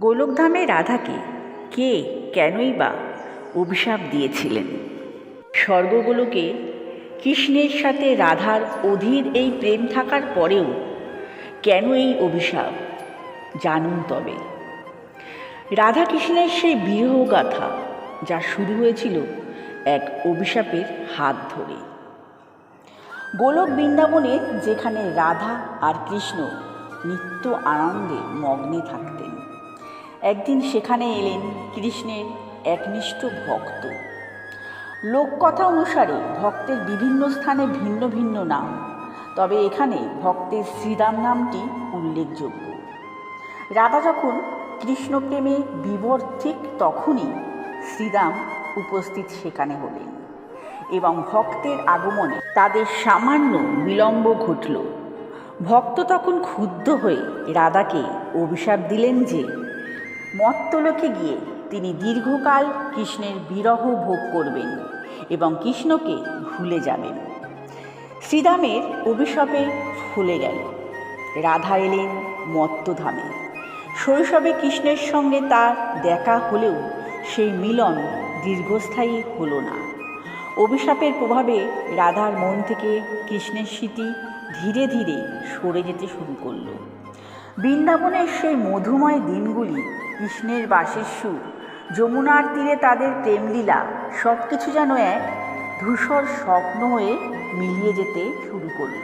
গোলকধামে রাধাকে কে কেনই বা অভিশাপ দিয়েছিলেন? স্বর্গগুলোকে কৃষ্ণের সাথে রাধার অধীর এই প্রেম থাকার পরেও কেন এই অভিশাপ? জানুন তবে। রাধা কৃষ্ণের সেই বিরহ গাথা, যা শুরু হয়েছিল এক অভিশাপের হাত ধরে। গোলক বৃন্দাবনে যেখানে রাধা আর কৃষ্ণ নিত্য আনন্দে মগ্নে থাকতেন। একদিন সেখানে এলেন কৃষ্ণের একনিষ্ঠ ভক্ত। লোককথা অনুসারে ভক্তের বিভিন্ন স্থানে ভিন্ন ভিন্ন নাম, তবে এখানে ভক্তের শ্রীরাম নামটি উল্লেখযোগ্য। রাধা যখন কৃষ্ণপ্রেমে বিভোর ঠিক তখনই শ্রীরাম উপস্থিত সেখানে হলেন এবং ভক্তের আগমনে তাদের সামান্য বিলম্ব ঘটল। ভক্ত তখন ক্ষুব্ধ হয়ে রাধাকে অভিশাপ দিলেন যে মত্তলোকে গিয়ে তিনি দীর্ঘকাল কৃষ্ণের বিরহ ভোগ করবেন এবং কৃষ্ণকে ভুলে যাবেন। শ্রীরামের অভিশাপে ফুলে গেল। রাধা এলেন মত্তধামে। শৈশবে কৃষ্ণের সঙ্গে তার দেখা হলেও সেই মিলন দীর্ঘস্থায়ী হলো না। অভিশাপের প্রভাবে রাধার মন থেকে কৃষ্ণের স্মৃতি ধীরে ধীরে সরে যেতে শুরু করল। বৃন্দাবনের সেই মধুময় দিনগুলি, কৃষ্ণের বাসের সুর, যমুনার তীরে তাদের প্রেমলীলা সব কিছু যেন এক ধূসর স্বপ্ন হয়ে মিলিয়ে যেতে শুরু করল।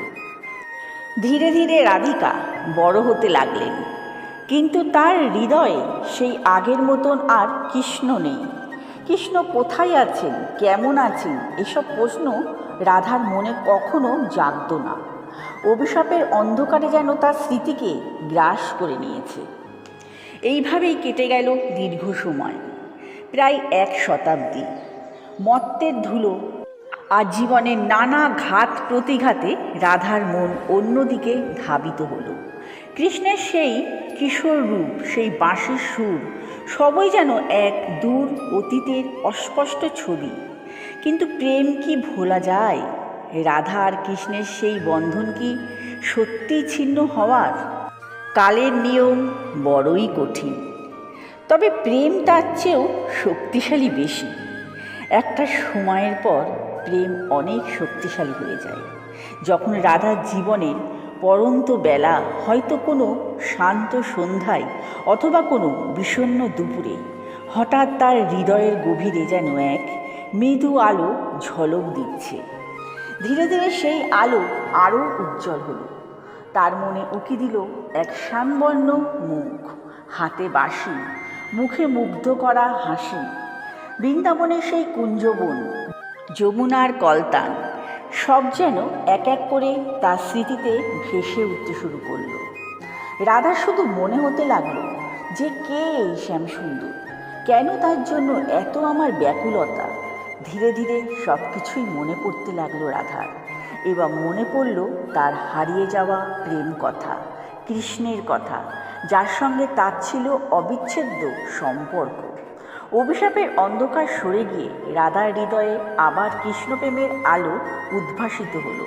ধীরে ধীরে রাধিকা বড় হতে লাগলেন, কিন্তু তার হৃদয়ে সেই আগের মতন আর কৃষ্ণ নেই। কৃষ্ণ কোথায় আছেন, কেমন আছেন, এসব প্রশ্ন রাধার মনে কখনো জাগত না। অভিশাপের অন্ধকারে যেন তার স্মৃতিকে গ্রাস করে নিয়েছে। এইভাবেই কেটে গেল দীর্ঘ সময়, প্রায় এক শতাব্দী। মত্তের ধুলো আর জীবনের নানা ঘাত প্রতিঘাতে রাধার মন অন্যদিকে ধাবিত হলো। কৃষ্ণের সেই কিশোর রূপ, সেই বাঁশের সুর, সবই যেন এক দূর অতীতের অস্পষ্ট ছবি। কিন্তু প্রেম কি ভোলা যায়? রাধা আর কৃষ্ণের সেই বন্ধন কি সত্যি ছিন্ন হওয়ার? কালের নিয়ম বড়ই কঠিন। তবে প্রেম তার চেয়েও শক্তিশালী বেশি। একটা সময়ের পর প্রেম অনেক শক্তিশালী হয়ে যায়। যখন রাধার জীবনের পরন্ত বেলা হয়তো কোনো শান্ত সন্ধ্যায় অথবা কোনো বিষণ্ণ দুপুরে হঠাৎ তার হৃদয়ের গভীরে যেন এক মৃদু আলো ঝলক দিচ্ছে। ধীরে ধীরে সেই আলো আরও উজ্জ্বল হলো। তার মনে উকি দিল এক শ্যামবর্ণ মুখ, হাতে বাঁশি, মুখে মুগ্ধ করা হাসি। বৃন্দাবনের সেই কুঞ্জবন, যমুনার কলতান, সব যেন এক এক করে তার স্মৃতিতে ভেসে উঠতে শুরু করল। রাধা শুধু মনে হতে লাগল যে কে এই শ্যামসুন্দর? কেন তার জন্য এত আমার ব্যাকুলতা? ধীরে ধীরে সব কিছুই মনে পড়তে লাগল রাধার এবং মনে পড়ল তার হারিয়ে যাওয়া প্রেম কথা, কৃষ্ণের কথা, যার সঙ্গে তার ছিল অবিচ্ছেদ্য সম্পর্ক। অভিশাপের অন্ধকার সরে গিয়ে রাধার হৃদয়ে আবার কৃষ্ণপ্রেমের আলো উদ্ভাসিত হলো।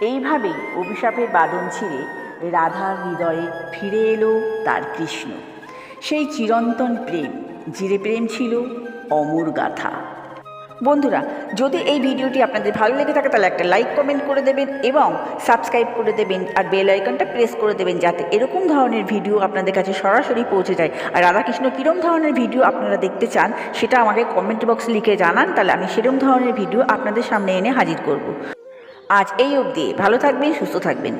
এইভাবেই অভিশাপের বাদন ছিঁড়ে রাধার হৃদয়ে ফিরে এলো তার কৃষ্ণ। সেই চিরন্তন প্রেম জিরে প্রেম ছিল অমর গাথা। বন্ধুরা, যদি এই ভিডিওটি আপনাদের ভালো লেগে থাকে, তাহলে একটা লাইক কমেন্ট করে দেবেন এবং সাবস্ক্রাইব করে দেবেন আর বেল আইকনটা প্রেস করে দেবেন যাতে এরকম ধরনের ভিডিও আপনাদের কাছে সরাসরি পৌঁছে যায়। আর রাধাকৃষ্ণ কীরকম ধরনের ভিডিও আপনারা দেখতে চান, সেটা আমাকে কমেন্ট বক্সে লিখে জানান, তাহলে আমি সেরকম ধরনের ভিডিও আপনাদের সামনে এনে হাজির করব। আজ এই অবধি, ভালো থাকবেন, সুস্থ থাকবেন।